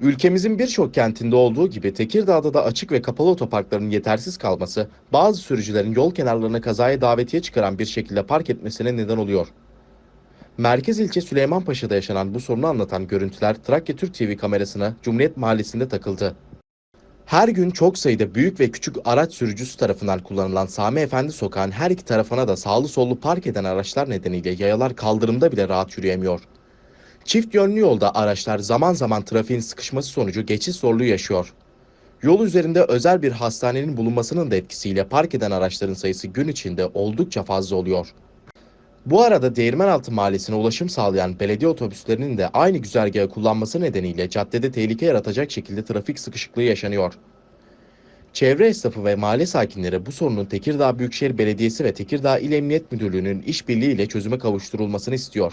Ülkemizin birçok kentinde olduğu gibi Tekirdağ'da da açık ve kapalı otoparkların yetersiz kalması, bazı sürücülerin yol kenarlarına kazaya davetiye çıkaran bir şekilde park etmesine neden oluyor. Merkez ilçe Süleymanpaşa'da yaşanan bu sorunu anlatan görüntüler Trakya Türk TV kamerasına Cumhuriyet Mahallesi'nde takıldı. Her gün çok sayıda büyük ve küçük araç sürücüsü tarafından kullanılan Sami Efendi Sokağı'nın her iki tarafına da sağlı sollu park eden araçlar nedeniyle yayalar kaldırımda bile rahat yürüyemiyor. Çift yönlü yolda araçlar zaman zaman trafiğin sıkışması sonucu geçiş zorluğu yaşıyor. Yol üzerinde özel bir hastanenin bulunmasının da etkisiyle park eden araçların sayısı gün içinde oldukça fazla oluyor. Bu arada Değirmenaltı Mahallesi'ne ulaşım sağlayan belediye otobüslerinin de aynı güzergahı kullanması nedeniyle caddede tehlike yaratacak şekilde trafik sıkışıklığı yaşanıyor. Çevre esnafı ve mahalle sakinleri bu sorunun Tekirdağ Büyükşehir Belediyesi ve Tekirdağ İl Emniyet Müdürlüğü'nün işbirliğiyle çözüme kavuşturulmasını istiyor.